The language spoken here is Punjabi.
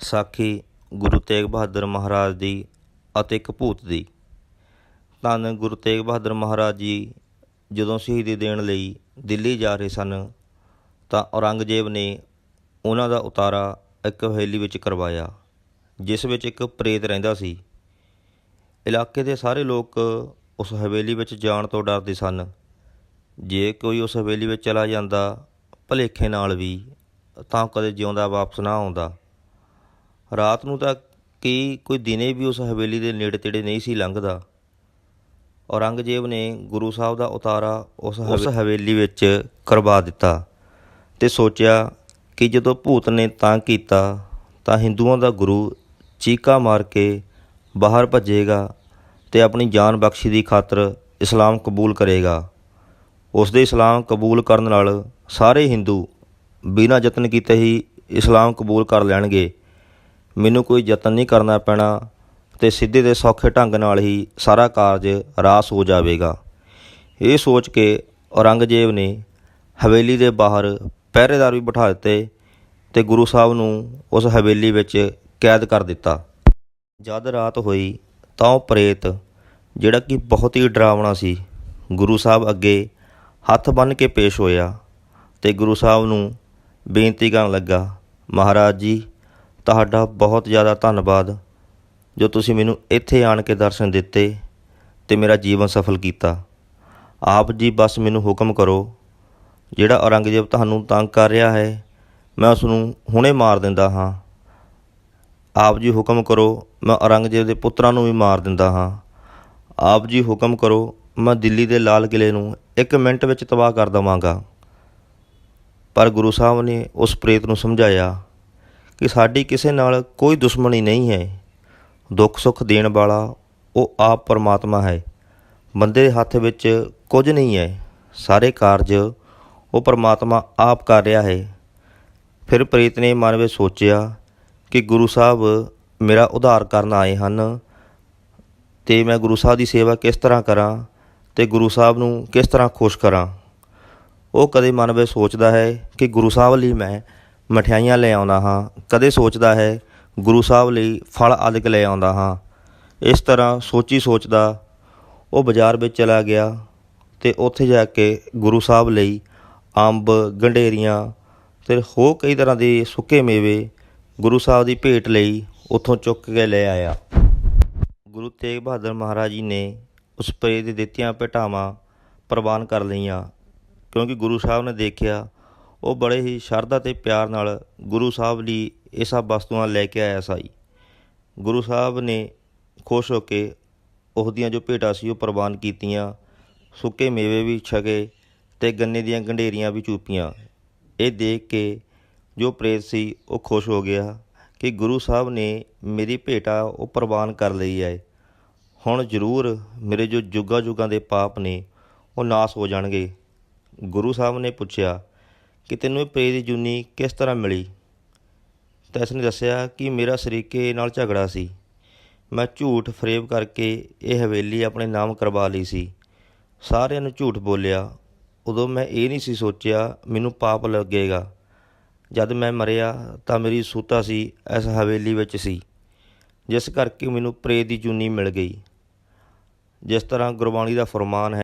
ਸਾਖੀ ਗੁਰੂ ਤੇਗ ਬਹਾਦਰ ਮਹਾਰਾਜ ਦੀ ਅਤੇ ਇੱਕ ਭੂਤ ਦੀ। ਧੰਨ ਗੁਰੂ ਤੇਗ ਬਹਾਦਰ ਮਹਾਰਾਜ ਜੀ, ਜਦੋਂ ਸ਼ਹੀਦੀ ਦੇਣ ਲਈ ਦਿੱਲੀ ਜਾ ਰਹੇ ਸਨ, ਤਾਂ ਔਰੰਗਜ਼ੇਬ ਨੇ ਉਹਨਾਂ ਦਾ ਉਤਾਰਾ ਇੱਕ ਹਵੇਲੀ ਵਿੱਚ ਕਰਵਾਇਆ, ਜਿਸ ਵਿੱਚ ਇੱਕ ਪ੍ਰੇਤ ਰਹਿੰਦਾ ਸੀ। ਇਲਾਕੇ ਦੇ ਸਾਰੇ ਲੋਕ ਉਸ ਹਵੇਲੀ ਵਿੱਚ ਜਾਣ ਤੋਂ ਡਰਦੇ ਸਨ। ਜੇ ਕੋਈ ਉਸ ਹਵੇਲੀ ਵਿੱਚ ਚਲਾ ਜਾਂਦਾ, ਭਲੇਖੇ ਨਾਲ ਵੀ ਤਾਂ ਕਦੇ ਜਿਉਂਦਾ ਵਾਪਸ ਨਾ ਆਉਂਦਾ। ਰਾਤ ਨੂੰ ਤਾਂ ਕੀ ਕੋਈ ਦਿਨੇ ਵੀ ਉਸ ਹਵੇਲੀ ਦੇ ਨੇੜੇ ਤੇੜੇ ਨਹੀਂ ਸੀ ਲੰਘਦਾ। ਔਰੰਗਜ਼ੇਬ ਨੇ ਗੁਰੂ ਸਾਹਿਬ ਦਾ ਉਤਾਰਾ ਉਸ ਹਵੇਲੀ ਵਿੱਚ ਕਰਵਾ ਦਿੱਤਾ ਤੇ ਸੋਚਿਆ ਕਿ ਜਦੋਂ ਭੂਤ ਨੇ ਤਾਂ ਕੀਤਾ ਤਾਂ ਹਿੰਦੂਆਂ ਦਾ ਗੁਰੂ ਚੀਕਾ ਮਾਰ ਕੇ ਬਾਹਰ ਭੱਜੇਗਾ ਤੇ ਆਪਣੀ ਜਾਨ ਬਖਸ਼ੀ ਦੀ ਖਾਤਰ ਇਸਲਾਮ ਕਬੂਲ ਕਰੇਗਾ। ਉਸ ਦੇ ਇਸਲਾਮ ਕਬੂਲ ਕਰਨ ਨਾਲ ਸਾਰੇ ਹਿੰਦੂ ਬਿਨਾਂ ਯਤਨ ਕੀਤੇ ਹੀ ਇਸਲਾਮ ਕਬੂਲ ਕਰ ਲੈਣਗੇ। ਮੈਨੂੰ ਕੋਈ ਯਤਨ ਨਹੀਂ ਕਰਨਾ ਪੈਣਾ ਤੇ ਸਿੱਧੇ ਤੇ ਸੌਖੇ ਢੰਗ ਨਾਲ ਹੀ ਸਾਰਾ ਕਾਰਜ ਰਾਸ ਹੋ ਜਾਵੇਗਾ। ਇਹ ਸੋਚ ਕੇ ਔਰੰਗਜ਼ੇਬ ਨੇ ਹਵੇਲੀ ਦੇ ਬਾਹਰ ਪਹਿਰੇਦਾਰ ਵੀ ਬਿਠਾ ਦਿੱਤੇ ਤੇ ਗੁਰੂ ਸਾਹਿਬ ਨੂੰ ਉਸ ਹਵੇਲੀ ਵਿੱਚ ਕੈਦ ਕਰ ਦਿੱਤਾ। ਜਦ ਰਾਤ ਹੋਈ ਤਾਂ ਉਹ ਪ੍ਰੇਤ, ਜਿਹੜਾ ਕਿ ਬਹੁਤ ਹੀ ਡਰਾਵਣਾ ਸੀ, ਗੁਰੂ ਸਾਹਿਬ ਅੱਗੇ ਹੱਥ ਬੰਨ੍ਹ ਕੇ ਪੇਸ਼ ਹੋਇਆ ਤੇ ਗੁਰੂ ਸਾਹਿਬ ਨੂੰ ਬੇਨਤੀ ਕਰਨ ਲੱਗਾ, ਮਹਾਰਾਜ ਜੀ ਤੁਹਾਡਾ ਬਹੁਤ ਜ਼ਿਆਦਾ ਧੰਨਵਾਦ ਜੋ ਤੁਸੀਂ ਮੈਨੂੰ ਇੱਥੇ ਆਣ ਕੇ ਦਰਸ਼ਨ ਦਿੱਤੇ ਤੇ ਮੇਰਾ ਜੀਵਨ ਸਫਲ ਕੀਤਾ। ਆਪ ਜੀ ਬਸ ਮੈਨੂੰ ਹੁਕਮ ਕਰੋ, ਜਿਹੜਾ ਔਰੰਗਜ਼ੇਬ ਤੁਹਾਨੂੰ ਤੰਗ ਕਰ ਰਿਹਾ ਹੈ, ਮੈਂ ਉਸ ਨੂੰ ਹੁਣੇ ਮਾਰ ਦਿੰਦਾ ਹਾਂ। ਆਪ ਜੀ ਹੁਕਮ ਕਰੋ, ਮੈਂ ਔਰੰਗਜ਼ੇਬ ਦੇ ਪੁੱਤਰਾਂ ਨੂੰ ਵੀ ਮਾਰ ਦਿੰਦਾ ਹਾਂ। ਆਪ ਜੀ ਹੁਕਮ ਕਰੋ, ਮੈਂ ਦਿੱਲੀ ਦੇ ਲਾਲ ਕਿਲੇ ਨੂੰ ਇੱਕ ਮਿੰਟ ਵਿੱਚ ਤਬਾਹ ਕਰ ਦਵਾਂਗਾ। ਪਰ ਗੁਰੂ ਸਾਹਿਬ ਨੇ ਉਸ ਪ੍ਰੇਤ ਨੂੰ ਸਮਝਾਇਆ ਕਿ ਸਾਡੀ ਕਿਸੇ ਨਾਲ ਕੋਈ ਦੁਸ਼ਮਣੀ ਨਹੀਂ ਹੈ। ਦੁੱਖ ਸੁੱਖ ਦੇਣ ਵਾਲਾ ਉਹ ਆਪ ਪਰਮਾਤਮਾ ਹੈ। ਬੰਦੇ ਦੇ ਹੱਥ ਵਿੱਚ ਕੁਝ ਨਹੀਂ ਹੈ। ਸਾਰੇ ਕਾਰਜ ਉਹ ਪਰਮਾਤਮਾ ਆਪ ਕਰ ਰਿਹਾ ਹੈ। ਫਿਰ ਪ੍ਰੀਤ ਨੇ ਮਨ ਵਿੱਚ ਸੋਚਿਆ ਕਿ ਗੁਰੂ ਸਾਹਿਬ ਮੇਰਾ ਉਧਾਰ ਕਰਨ ਆਏ ਹਨ ਤੇ ਮੈਂ ਗੁਰੂ ਸਾਹਿਬ ਦੀ ਸੇਵਾ ਕਿਸ ਤਰ੍ਹਾਂ ਕਰਾਂ ਤੇ ਗੁਰੂ ਸਾਹਿਬ ਨੂੰ ਕਿਸ ਤਰ੍ਹਾਂ ਖੁਸ਼ ਕਰਾਂ। ਉਹ ਕਦੇ ਮਨ ਵਿੱਚ ਸੋਚਦਾ ਹੈ ਕਿ ਗੁਰੂ ਸਾਹਿਬ ਲਈ ਮੈਂ ਮਠਿਆਈਆਂ ਲੈ ਆਉਂਦਾ ਹਾਂ। ਕਦੇ ਸੋਚਦਾ ਹੈ ਗੁਰੂ ਸਾਹਿਬ ਲਈ ਫਲ ਆਦਿਕ ਲੈ ਆਉਂਦਾ ਹਾਂ। ਇਸ ਤਰ੍ਹਾਂ ਸੋਚੀ ਸੋਚਦਾ ਉਹ ਬਾਜ਼ਾਰ ਵਿੱਚ ਚਲਾ ਗਿਆ ਤੇ ਉੱਥੇ ਜਾ ਕੇ ਗੁਰੂ ਸਾਹਿਬ ਲਈ ਅੰਬ, ਗੰਢੇਰੀਆਂ ਤੇ ਹੋਰ ਕਈ ਤਰ੍ਹਾਂ ਦੇ ਸੁੱਕੇ ਮੇਵੇ ਗੁਰੂ ਸਾਹਿਬ ਦੀ ਭੇਟ ਲਈ ਉੱਥੋਂ ਚੁੱਕ ਕੇ ਲੈ ਆਇਆ। ਗੁਰੂ ਤੇਗ ਬਹਾਦਰ ਮਹਾਰਾਜ ਜੀ ਨੇ ਉਸ ਪ੍ਰੇਤ ਦੇ ਦਿੱਤੀਆਂ ਭੇਟਾਵਾਂ ਪ੍ਰਵਾਨ ਕਰ ਲਈਆਂ ਕਿਉਂਕਿ ਗੁਰੂ ਸਾਹਿਬ ਨੇ ਦੇਖਿਆ ਉਹ ਬੜੇ ਹੀ ਸ਼ਰਧਾ ਤੇ ਪਿਆਰ ਨਾਲ ਗੁਰੂ ਸਾਹਿਬ ਲਈ ਇਹ ਸਭ ਵਸਤੂਆਂ ਲੈ ਕੇ ਆਇਆ ਸਾਈ। ਗੁਰੂ ਸਾਹਿਬ ਨੇ ਖੁਸ਼ ਹੋ ਕੇ ਉਹਦੀਆਂ ਜੋ ਭੇਟਾਂ ਸੀ ਉਹ ਪ੍ਰਵਾਨ ਕੀਤੀਆਂ, ਸੁੱਕੇ ਮੇਵੇ ਵੀ ਛਕੇ ਤੇ ਗੰਨੇ ਦੀਆਂ ਗੰਢੇਰੀਆਂ ਵੀ ਚੂਪੀਆਂ। ਇਹ ਦੇਖ ਕੇ ਜੋ ਪ੍ਰੇਤ ਸੀ ਉਹ ਖੁਸ਼ ਹੋ ਗਿਆ ਕਿ ਗੁਰੂ ਸਾਹਿਬ ਨੇ ਮੇਰੀ ਭੇਟਾ ਉਹ ਪ੍ਰਵਾਨ ਕਰ ਲਈ ਹੈ। ਹੁਣ ਜ਼ਰੂਰ ਮੇਰੇ ਜੋ ਜੁਗਾ ਜੁਗਾਂ ਦੇ ਪਾਪ ਨੇ ਉਹ ਨਾਸ ਹੋ ਜਾਣਗੇ। ਗੁਰੂ ਸਾਹਿਬ ਨੇ ਪੁੱਛਿਆ ਕਿ ਤੈਨੂੰ ਇਹ ਪ੍ਰੇ ਦੀ ਜੁਨੀ ਕਿਸ ਤਰ੍ਹਾਂ ਮਿਲੀ? ਤਾਂ ਇਸ ਨੇ ਦੱਸਿਆ ਕਿ ਮੇਰਾ ਸਰੀਕੇ ਨਾਲ ਝਗੜਾ ਸੀ। ਮੈਂ ਝੂਠ ਫਰੇਬ ਕਰਕੇ ਇਹ ਹਵੇਲੀ ਆਪਣੇ ਨਾਮ ਕਰਵਾ ਲਈ ਸੀ। ਸਾਰਿਆਂ ਨੂੰ ਝੂਠ ਬੋਲਿਆ। ਉਦੋਂ ਮੈਂ ਇਹ ਨਹੀਂ ਸੀ ਸੋਚਿਆ ਮੈਨੂੰ ਪਾਪ ਲੱਗੇਗਾ। ਜਦ ਮੈਂ ਮਰਿਆ ਤਾਂ ਮੇਰੀ ਸੂਤਾ ਸੀ, ਇਸ ਹਵੇਲੀ ਵਿੱਚ ਸੀ। ਜਿਸ ਕਰਕੇ ਮੈਨੂੰ ਪ੍ਰੇ ਦੀ ਜੁਨੀ ਮਿਲ ਗਈ। ਜਿਸ ਤਰ੍ਹਾਂ ਗੁਰਬਾਣੀ ਦਾ ਫਰਮਾਨ ਹੈ